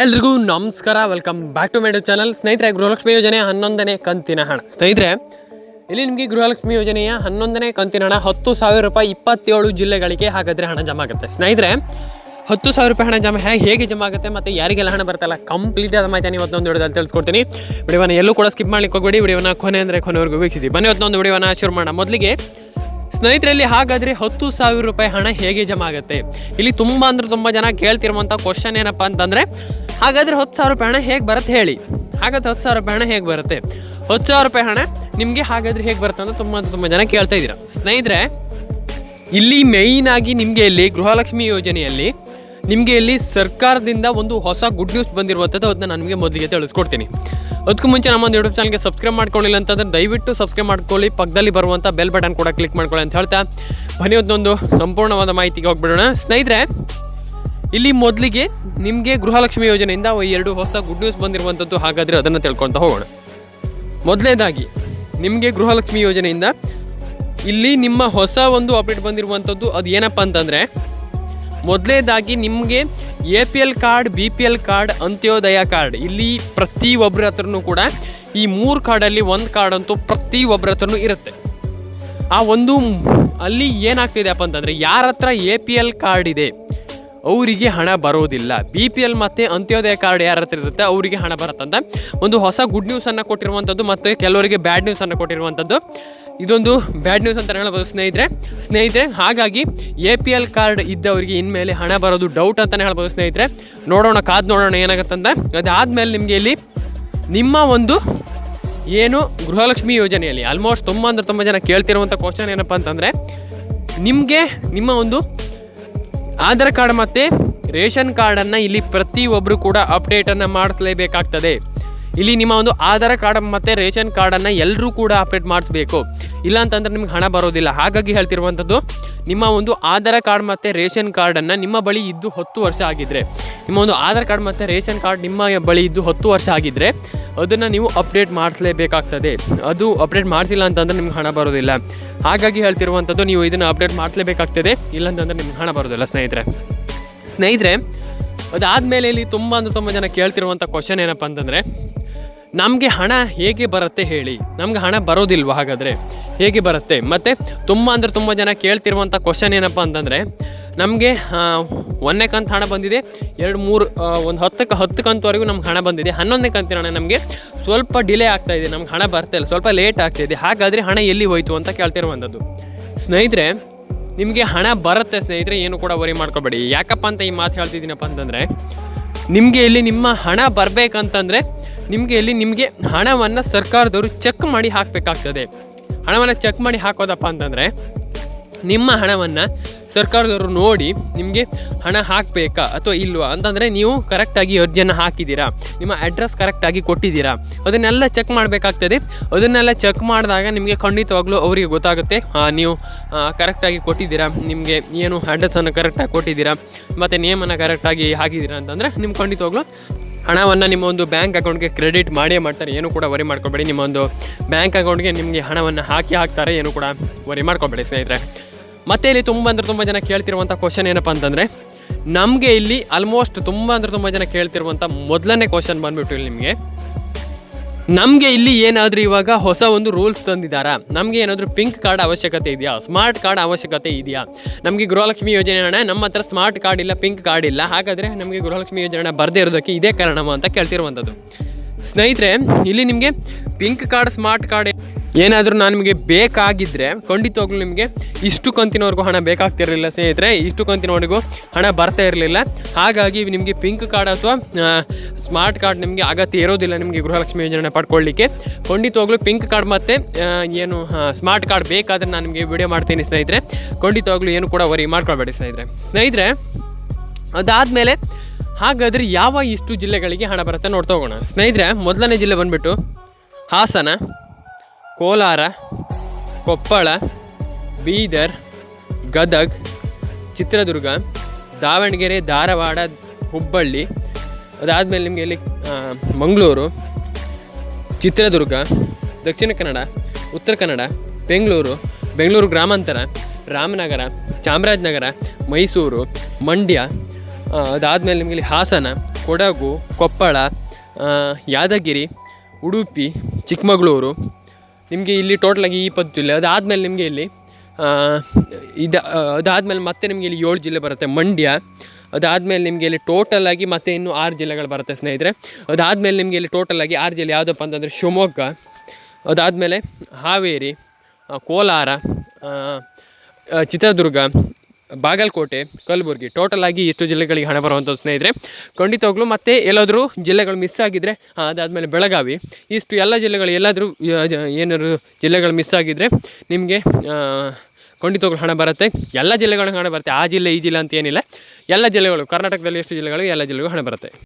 ಎಲ್ರಿಗೂ ನಮಸ್ಕಾರ. Welcome back to my YouTube channel ಸ್ನೇಹಿತರೆ, ಗೃಹಲಕ್ಷ್ಮಿ ಯೋಜನೆ ಹನ್ನೊಂದನೇ ಕಂತಿನ ಹಣ. ಸ್ನೇಹಿತರೆ, ಇಲ್ಲಿ ನಿಮಗೆ ಗೃಹಲಕ್ಷ್ಮಿ ಯೋಜನೆಯ ಹನ್ನೊಂದನೇ ಕಂತಿನ ಹಣ ಹತ್ತು ಸಾವಿರ ರೂಪಾಯಿ ಇಪ್ಪತ್ತೇಳು ಜಿಲ್ಲೆಗಳಿಗೆ ಹಾಗಾದರೆ ಹಣ ಜಮಾ ಆಗುತ್ತೆ. ಸ್ನೇಹಿತರೆ, ಹತ್ತು ಸಾವಿರ ರೂಪಾಯಿ ಹಣ ಜಮಾ ಹೇಗೆ ಹೇಗೆ ಜಮಾ ಆಗುತ್ತೆ ಮತ್ತು ಯಾರಿಗೆಲ್ಲ ಹಣ ಬರ್ತಲ್ಲ ಕಂಪ್ಲೀಟ್ ಆದ ಮಾಹಿತಿ ಇವತ್ತೊಂದು ವಿಡಿಯೋದಲ್ಲಿ ತಿಳಿಸ್ಕೊಡ್ತೀನಿ. ವಿಡಿಯೋನ ಎಲ್ಲೂ ಕೂಡ ಸ್ಕಿಪ್ ಮಾಡ್ಲಿಕ್ಕೆ ಹೋಗಬೇಡಿ. ವಿಡಿಯೋನ ಕೊನೆ ಅಂದರೆ ಕೊನೆವರೆಗೂ ವೀಕ್ಷಿಸಿ. ಬನ್ನಿ ಇವತ್ತೊಂದು ವಿಡಿಯೋನ ಶುರು ಮಾಡೋಣ. ಮೊದಲಿಗೆ ಸ್ನೇಹಿತರಲ್ಲಿ ಹಾಗಾದರೆ ಹತ್ತು ಸಾವಿರ ರೂಪಾಯಿ ಹಣ ಹೇಗೆ ಜಮಾ ಆಗುತ್ತೆ? ಇಲ್ಲಿ ತುಂಬ ಅಂದರೆ ತುಂಬ ಜನ ಕೇಳ್ತಿರುವಂಥ ಕ್ವಶನ್ ಏನಪ್ಪ ಅಂತಂದರೆ ಹಾಗಾದರೆ ಹತ್ತು ಸಾವಿರ ರೂಪಾಯಿ ಹಣ ಹೇಗೆ ಬರುತ್ತೆ ಹೇಳಿ. ಹಾಗಾದ್ರೆ ಹತ್ತು ಸಾವಿರ ರೂಪಾಯಿ ಹಣ ಹೇಗೆ ಬರುತ್ತೆ? ಹತ್ತು ಸಾವಿರ ರೂಪಾಯಿ ಹಣ ನಿಮಗೆ ಹಾಗಾದ್ರೆ ಹೇಗೆ ಬರುತ್ತೆ ಅಂತ ತುಂಬ ತುಂಬ ಜನ ಕೇಳ್ತಾ ಇದ್ದೀರಾ. ಸ್ನೇಹಿತರೆ, ಇಲ್ಲಿ ಮೇಯ್ನ್ ಆಗಿ ನಿಮಗೆ ಇಲ್ಲಿ ಗೃಹಲಕ್ಷ್ಮಿ ಯೋಜನೆಯಲ್ಲಿ ನಿಮಗೆ ಇಲ್ಲಿ ಸರ್ಕಾರದಿಂದ ಒಂದು ಹೊಸ ಗುಡ್ ನ್ಯೂಸ್ ಬಂದಿರುವಂಥದ್ದು ಅದನ್ನ ನಮಗೆ ಮೊದಲಿಗೆ ತಿಳಿಸ್ಕೊಡ್ತೀನಿ. ಅದಕ್ಕೂ ಮುಂಚೆ ನಮ್ಮ ಒಂದು ಯೂಟ್ಯೂಬ್ ಚಾನಲ್ಗೆ ಸಬ್ಸ್ಕ್ರೈಬ್ ಮಾಡ್ಕೊಳ್ಳಿಲ್ಲ ಅಂತಂದ್ರೆ ದಯವಿಟ್ಟು ಸಬ್ಸ್ಕ್ರೈಬ್ ಮಾಡ್ಕೊಳ್ಳಿ, ಪಕ್ಕದಲ್ಲಿ ಬರುವಂಥ ಬೆಲ್ ಬಟನ್ ಕೂಡ ಕ್ಲಿಕ್ ಮಾಡ್ಕೊಳ್ಳಿ ಅಂತ ಹೇಳ್ತಾ. ಬನ್ನಿ, ಒಂದೊಂದು ಸಂಪೂರ್ಣವಾದ ಮಾಹಿತಿಗೆ ಹೋಗ್ಬಿಡೋಣ. ಸ್ನೇಹಿತರೆ ಇಲ್ಲಿ ಮೊದಲಿಗೆ ನಿಮಗೆ ಗೃಹಲಕ್ಷ್ಮಿ ಯೋಜನೆಯಿಂದ ಎರಡು ಹೊಸ ಗುಡ್ ನ್ಯೂಸ್ ಬಂದಿರುವಂಥದ್ದು ಹಾಗಾದರೆ ಅದನ್ನು ತಿಳ್ಕೊಳ್ತಾ ಹೋಗೋಣ. ಮೊದಲನೇದಾಗಿ ನಿಮಗೆ ಗೃಹಲಕ್ಷ್ಮಿ ಯೋಜನೆಯಿಂದ ಇಲ್ಲಿ ನಿಮ್ಮ ಹೊಸ ಒಂದು ಅಪ್ಡೇಟ್ ಬಂದಿರುವಂಥದ್ದು ಅದು ಏನಪ್ಪ ಅಂತಂದರೆ ಮೊದಲನೇದಾಗಿ ನಿಮಗೆ A P L card B P L card Antyodaya card ಇಲ್ಲಿ ಪ್ರತಿ ಒಬ್ಬರ ಹತ್ರನೂ ಕೂಡ ಈ ಮೂರು ಕಾರ್ಡಲ್ಲಿ ಒಂದು ಕಾರ್ಡ್ ಅಂತೂ ಪ್ರತಿ ಒಬ್ಬರ ಹತ್ರನೂ ಇರುತ್ತೆ. ಆ ಒಂದು ಅಲ್ಲಿ ಏನಾಗ್ತಿದೆಯಪ್ಪ ಅಂತಂದರೆ, ಯಾರ ಹತ್ರ ಎ ಪಿ ಎಲ್ ಕಾರ್ಡ್ ಇದೆ ಅವರಿಗೆ ಹಣ ಬರೋದಿಲ್ಲ. ಬಿ ಪಿ ಎಲ್ ಮತ್ತು ಅಂತ್ಯೋದಯ ಕಾರ್ಡ್ ಯಾರ ಹತ್ರ ಇರುತ್ತೆ, ಅವರಿಗೆ ಹಣ ಬರುತ್ತಂತ. ಒಂದು ಹೊಸ ಗುಡ್ ನ್ಯೂಸನ್ನು ಕೊಟ್ಟಿರುವಂಥದ್ದು ಮತ್ತು ಕೆಲವರಿಗೆ ಬ್ಯಾಡ್ ನ್ಯೂಸನ್ನು ಕೊಟ್ಟಿರುವಂಥದ್ದು ಇದೊಂದು ಬ್ಯಾಡ್ ನ್ಯೂಸ್ ಅಂತ ಹೇಳ್ಬೋದು ಸ್ನೇಹಿತರೆ. ಸ್ನೇಹಿತರೆ, ಹಾಗಾಗಿ ಎ ಪಿ ಎಲ್ ಕಾರ್ಡ್ ಇದ್ದವರಿಗೆ ಇನ್ಮೇಲೆ ಹಣ ಬರೋದು ಡೌಟ್ ಅಂತಲೇ ಹೇಳ್ಬೋದು ಸ್ನೇಹಿತರೆ. ನೋಡೋಣ, ಕಾದು ನೋಡೋಣ ಏನಾಗುತ್ತಂತ. ಅದಾದಮೇಲೆ ನಿಮಗೆ ಇಲ್ಲಿ ನಿಮ್ಮ ಒಂದು ಏನು ಗೃಹಲಕ್ಷ್ಮಿ ಯೋಜನೆಯಲ್ಲಿ ಆಲ್ಮೋಸ್ಟ್ ತುಂಬ ಅಂದರೆ ತುಂಬ ಜನ ಕೇಳ್ತಿರುವಂಥ ಕ್ವಶನ್ ಏನಪ್ಪ ಅಂತಂದರೆ, ನಿಮಗೆ ನಿಮ್ಮ ಒಂದು ಆಧಾರ್ ಕಾರ್ಡ್ ಮತ್ತು ರೇಷನ್ ಕಾರ್ಡನ್ನು ಇಲ್ಲಿ ಪ್ರತಿಯೊಬ್ಬರು ಕೂಡ ಅಪ್ಡೇಟನ್ನು ಮಾಡಿಸ್ಲೇಬೇಕಾಗ್ತದೆ. ಇಲ್ಲಿ ನಿಮ್ಮ ಒಂದು ಆಧಾರ್ ಕಾರ್ಡ್ ಮತ್ತು ರೇಷನ್ ಕಾರ್ಡನ್ನು ಎಲ್ಲರೂ ಕೂಡ ಅಪ್ಡೇಟ್ ಮಾಡಿಸ್ಬೇಕು. ಇಲ್ಲ ಅಂತಂದ್ರೆ ನಿಮ್ಗೆ ಹಣ ಬರೋದಿಲ್ಲ. ಹಾಗಾಗಿ ಹೇಳ್ತಿರುವಂಥದ್ದು, ನಿಮ್ಮ ಒಂದು ಆಧಾರ್ ಕಾರ್ಡ್ ಮತ್ತು ರೇಷನ್ ಕಾರ್ಡನ್ನು ನಿಮ್ಮ ಬಳಿ ಇದ್ದು ಹತ್ತು ವರ್ಷ ಆಗಿದ್ದರೆ ನಿಮ್ಮ ಒಂದು ಆಧಾರ್ ಕಾರ್ಡ್ ಮತ್ತು ರೇಷನ್ ಕಾರ್ಡ್ ನಿಮ್ಮ ಬಳಿ ಇದ್ದು ಹತ್ತು ವರ್ಷ ಆಗಿದ್ದರೆ ಅದನ್ನು ನೀವು ಅಪ್ಡೇಟ್ ಮಾಡಿಸ್ಲೇಬೇಕಾಗ್ತದೆ. ಅದು ಅಪ್ಡೇಟ್ ಮಾಡಿಸಿಲ್ಲ ಅಂತಂದ್ರೆ ನಿಮ್ಗೆ ಹಣ ಬರೋದಿಲ್ಲ. ಹಾಗಾಗಿ ಹೇಳ್ತಿರುವಂಥದ್ದು, ನೀವು ಇದನ್ನು ಅಪ್ಡೇಟ್ ಮಾಡಿಸ್ಲೇಬೇಕಾಗ್ತದೆ. ಇಲ್ಲ ಅಂತಂದ್ರೆ ನಿಮ್ಗೆ ಹಣ ಬರೋದಿಲ್ಲ, ಸ್ನೇಹಿತರೆ. ಸ್ನೇಹಿತರೆ, ಅದಾದಮೇಲೆ ಇಲ್ಲಿ ತುಂಬ ಅಂದ್ರೆ ತುಂಬ ಜನ ಕೇಳ್ತಿರುವಂಥ ಕ್ವಶನ್ ಏನಪ್ಪ ಅಂತಂದರೆ ನಮಗೆ ಹಣ ಹೇಗೆ ಬರುತ್ತೆ ಹೇಳಿ. ನಮ್ಗೆ ಹಣ ಬರೋದಿಲ್ವ ಹಾಗಾದರೆ? ಹೇಗೆ ಬರುತ್ತೆ? ಮತ್ತು ತುಂಬ ಅಂದರೆ ತುಂಬ ಜನ ಕೇಳ್ತಿರುವಂಥ ಕ್ವಶನ್ ಏನಪ್ಪ ಅಂತಂದರೆ, ನಮಗೆ ಒಂದನೇ ಕಂತು ಹಣ ಬಂದಿದೆ, ಎರಡು, ಮೂರು ಒಂದು ಹತ್ತಕ್ಕೆ ಹತ್ತು ಕಂತುವರೆಗೂ ನಮ್ಗೆ ಹಣ ಬಂದಿದೆ. ಹನ್ನೊಂದನೇ ಕಂತಿನ ಹಣ ನಮಗೆ ಸ್ವಲ್ಪ ಡಿಲೇ ಆಗ್ತಾ ಇದೆ, ನಮ್ಗೆ ಹಣ ಬರ್ತಾ ಇಲ್ಲ, ಸ್ವಲ್ಪ ಲೇಟ್ ಆಗ್ತಾಯಿದೆ ಹಾಗಾದರೆ ಹಣ ಎಲ್ಲಿ ಹೋಯಿತು ಅಂತ ಕೇಳ್ತಿರುವಂಥದ್ದು ಸ್ನೇಹಿತರೆ, ನಿಮಗೆ ಹಣ ಬರುತ್ತೆ ಸ್ನೇಹಿತರೆ, ಏನು ಕೂಡ ವರಿ ಮಾಡ್ಕೋಬೇಡಿ. ಯಾಕಪ್ಪ ಅಂತ ಈ ಮಾತು ಹೇಳ್ತಿದ್ದೀನಪ್ಪ ಅಂತಂದರೆ, ನಿಮಗೆ ಇಲ್ಲಿ ನಿಮ್ಮ ಹಣ ಬರಬೇಕಂತಂದರೆ ನಿಮಗೆ ಇಲ್ಲಿ ನಿಮಗೆ ಹಣವನ್ನು ಸರ್ಕಾರದವರು ಚೆಕ್ ಮಾಡಿ ಹಾಕಬೇಕಾಗ್ತದೆ. ಹಣವನ್ನು ಚೆಕ್ ಮಾಡಿ ಹಾಕೋದಪ್ಪ ಅಂತಂದರೆ, ನಿಮ್ಮ ಹಣವನ್ನು ಸರ್ಕಾರದವರು ನೋಡಿ ನಿಮಗೆ ಹಣ ಹಾಕಬೇಕಾ ಅಥವಾ ಇಲ್ವಾ ಅಂತಂದರೆ ನೀವು ಕರೆಕ್ಟಾಗಿ ಅರ್ಜಿಯನ್ನು ಹಾಕಿದ್ದೀರಾ, ನಿಮ್ಮ ಅಡ್ರೆಸ್ ಕರೆಕ್ಟಾಗಿ ಕೊಟ್ಟಿದ್ದೀರಾ, ಅದನ್ನೆಲ್ಲ ಚೆಕ್ ಮಾಡಬೇಕಾಗ್ತದೆ. ಅದನ್ನೆಲ್ಲ ಚೆಕ್ ಮಾಡಿದಾಗ ನಿಮಗೆ ಖಂಡಿತವಾಗ್ಲೂ ಅವರಿಗೆ ಗೊತ್ತಾಗುತ್ತೆ ನೀವು ಕರೆಕ್ಟಾಗಿ ಕೊಟ್ಟಿದ್ದೀರಾ, ನಿಮಗೆ ಏನು ಅಡ್ರೆಸ್ಸನ್ನು ಕರೆಕ್ಟಾಗಿ ಕೊಟ್ಟಿದ್ದೀರಾ, ಮತ್ತು ನೇಮನ್ನು ಕರೆಕ್ಟಾಗಿ ಹಾಕಿದ್ದೀರಾ ಅಂತಂದರೆ ನಿಮ್ಗೆ ಖಂಡಿತವಾಗ್ಲೂ ಹಣವನ್ನು ನಿಮ್ಮ ಒಂದು ಬ್ಯಾಂಕ್ ಅಕೌಂಟ್ಗೆ ಕ್ರೆಡಿಟ್ ಮಾಡೇ ಮಾಡ್ತಾರೆ, ಏನು ಕೂಡ ವರಿ ಮಾಡ್ಕೊಬೇಡಿ. ನಿಮ್ಮ ಒಂದು ಬ್ಯಾಂಕ್ ಅಕೌಂಟ್ಗೆ ನಿಮಗೆ ಹಣವನ್ನು ಹಾಕಿ ಹಾಕ್ತಾರೆ, ಏನು ಕೂಡ ವರಿ ಮಾಡ್ಕೊಬೇಡಿ ಸ್ನೇಹಿತರೆ. ಮತ್ತೆ ಇಲ್ಲಿ ತುಂಬ ಅಂದರೆ ತುಂಬ ಜನ ಕೇಳ್ತಿರುವಂಥ ಕ್ವಶನ್ ಏನಪ್ಪ ಅಂತಂದರೆ, ನಮಗೆ ಇಲ್ಲಿ ಆಲ್ಮೋಸ್ಟ್ ತುಂಬ ಅಂದರೆ ತುಂಬ ಜನ ಕೇಳ್ತಿರುವಂಥ ಮೊದಲನೇ ಕ್ವಶನ್ ಬಂದುಬಿಟ್ಟು ನಿಮಗೆ ನಮಗೆ ಇಲ್ಲಿ ಏನಾದರೂ ಇವಾಗ ಹೊಸ ಒಂದು ರೂಲ್ಸ್ ತಂದಿದ್ದಾರೆ ನಮಗೆ ಏನಾದರೂ ಪಿಂಕ್ ಕಾರ್ಡ್ ಅವಶ್ಯಕತೆ ಇದೆಯಾ? ಸ್ಮಾರ್ಟ್ ಕಾರ್ಡ್ ಅವಶ್ಯಕತೆ ಇದೆಯಾ? ನಮಗೆ ಗೃಹಲಕ್ಷ್ಮಿ ಯೋಜನೆ ಹಣ ನಮ್ಮ ಹತ್ರ ಸ್ಮಾರ್ಟ್ ಕಾರ್ಡ್ ಇಲ್ಲ ಪಿಂಕ್ ಕಾರ್ಡ್ ಇಲ್ಲ. ಹಾಗಾದರೆ ನಮಗೆ ಗೃಹಲಕ್ಷ್ಮಿ ಯೋಜನೆ ಹಣ ಬರದೇ ಇರೋದಕ್ಕೆ ಇದೇ ಕಾರಣವ ಅಂತ ಕೇಳ್ತಿರುವಂಥದ್ದು. ಸ್ನೇಹಿತರೆ, ಇಲ್ಲಿ ನಿಮಗೆ ಪಿಂಕ್ ಕಾರ್ಡ್ ಸ್ಮಾರ್ಟ್ ಕಾರ್ಡ್ ಏನಾದರೂ ನಾನು ನಿಮಗೆ ಬೇಕಾಗಿದ್ದರೆ ಖಂಡಿತವಾಗ್ಲೂ ನಿಮಗೆ ಇಷ್ಟು ಕಂತಿನವರೆಗೂ ಹಣ ಬೇಕಾಗ್ತಿರಲಿಲ್ಲ ಸ್ನೇಹಿತರೆ. ಇಷ್ಟು ಕಂತಿನವರೆಗೂ ಹಣ ಬರ್ತಾ ಇರಲಿಲ್ಲ. ಹಾಗಾಗಿ ನಿಮಗೆ ಪಿಂಕ್ ಕಾರ್ಡ್ ಅಥವಾ ಸ್ಮಾರ್ಟ್ ಕಾರ್ಡ್ ನಿಮಗೆ ಅಗತ್ಯ ಇರೋದಿಲ್ಲ ನಿಮಗೆ ಗೃಹಲಕ್ಷ್ಮಿ ಯೋಜನೆ ಪಡ್ಕೊಳ್ಳಿಕ್ಕೆ ಖಂಡಿತವಾಗ್ಲೂ ಪಿಂಕ್ ಕಾರ್ಡ್ ಮತ್ತು ಏನು ಸ್ಮಾರ್ಟ್ ಕಾರ್ಡ್ ಬೇಕಾದರೆ ನಾನು ನಿಮಗೆ ವಿಡಿಯೋ ಮಾಡ್ತೀನಿ ಸ್ನೇಹಿತರೆ. ಖಂಡಿತವಾಗ್ಲೂ ಏನು ಕೂಡ ವರಿ ಮಾಡ್ಕೊಳ್ಬೇಡಿ ಸ್ನೇಹಿತರೆ. ಸ್ನೇಹಿತರೆ, ಅದಾದಮೇಲೆ ಹಾಗಾದರೆ ಯಾವ ಇಷ್ಟು ಜಿಲ್ಲೆಗಳಿಗೆ ಹಣ ಬರುತ್ತೆ ನೋಡ್ತಾ ಹೋಗೋಣ. ಸ್ನೇಹಿತರೆ, ಮೊದಲನೇ ಜಿಲ್ಲೆ ಬಂದುಬಿಟ್ಟು ಹಾಸನ. ಕೋಲಾರ, ಕೊಪ್ಪಳ, ಬೀದರ್, ಗದಗ್, ಚಿತ್ರದುರ್ಗ, ದಾವಣಗೆರೆ, ಧಾರವಾಡ, ಹುಬ್ಬಳ್ಳಿ, ಅದಾದಮೇಲೆ ನಿಮಗೆ ಇಲ್ಲಿ ಮಂಗಳೂರು, ಚಿತ್ರದುರ್ಗ, ದಕ್ಷಿಣ ಕನ್ನಡ, ಉತ್ತರ ಕನ್ನಡ, ಬೆಂಗಳೂರು ಬೆಂಗಳೂರು ಗ್ರಾಮಾಂತರ, ರಾಮನಗರ, ಚಾಮರಾಜನಗರ, ಮೈಸೂರು, ಮಂಡ್ಯ ಅದಾದಮೇಲೆ ನಿಮಗೆ ಇಲ್ಲಿ ಹಾಸನ, ಕೊಡಗು, ಕೊಪ್ಪಳ ಯಾದಗಿರಿ, ಉಡುಪಿ, ಚಿಕ್ಕಮಗಳೂರು ನಿಮಗೆ ಇಲ್ಲಿ ಟೋಟಲಾಗಿ ಇಪ್ಪತ್ತು ಜಿಲ್ಲೆ, ಅದಾದಮೇಲೆ ನಿಮಗೆ ಇಲ್ಲಿ ಇದು ಅದಾದಮೇಲೆ ಮತ್ತೆ ನಿಮಗೆ ಇಲ್ಲಿ ಏಳು ಜಿಲ್ಲೆ ಬರುತ್ತೆ. ಮಂಡ್ಯ, ಅದಾದಮೇಲೆ ನಿಮಗೆ ಇಲ್ಲಿ ಟೋಟಲ್ ಆಗಿ ಮತ್ತೆ ಇನ್ನೂ ಆರು ಜಿಲ್ಲೆಗಳು ಬರುತ್ತೆ ಸ್ನೇಹಿತರೆ. ಅದಾದಮೇಲೆ ನಿಮಗೆ ಇಲ್ಲಿ ಟೋಟಲ್ ಆಗಿ ಆರು ಜಿಲ್ಲೆ ಯಾವುದಪ್ಪ ಅಂತಂದರೆ ಶಿವಮೊಗ್ಗ, ಅದಾದಮೇಲೆ ಹಾವೇರಿ ಕೋಲಾರ ಚಿತ್ರದುರ್ಗ ಬಾಗಲಕೋಟೆ, ಕಲಬುರಗಿ ಟೋಟಲ್ ಆಗಿ ಇಷ್ಟು ಜಿಲ್ಲೆಗಳಿಗೆ ಹಣ ಬರುವಂಥದ್ದು ಸ್ನೇಹಿತರೆ, ಖಂಡಿತವಾಗ್ಲೂ ಮತ್ತೆ ಎಲ್ಲಾದರೂ ಜಿಲ್ಲೆಗಳು ಮಿಸ್ ಆಗಿದ್ದರೆ ಅದಾದಮೇಲೆ ಬೆಳಗಾವಿ, ಇಷ್ಟು ಎಲ್ಲ ಜಿಲ್ಲೆಗಳು ಎಲ್ಲಾದರೂ ಏನಾದರೂ ಜಿಲ್ಲೆಗಳು ಮಿಸ್ ಆಗಿದ್ದರೆ ನಿಮಗೆ ಖಂಡಿತವಾಗ್ಲೂ ಹಣ ಬರುತ್ತೆ. ಎಲ್ಲ ಜಿಲ್ಲೆಗಳು ಹಣ ಬರುತ್ತೆ. ಆ ಜಿಲ್ಲೆ, ಈ ಜಿಲ್ಲೆ ಅಂತ ಏನಿಲ್ಲ. ಎಲ್ಲ ಜಿಲ್ಲೆಗಳು, ಕರ್ನಾಟಕದಲ್ಲಿ ಎಷ್ಟು ಜಿಲ್ಲೆಗಳು ಎಲ್ಲ ಜಿಲ್ಲೆಗಳು ಹಣ ಬರುತ್ತೆ.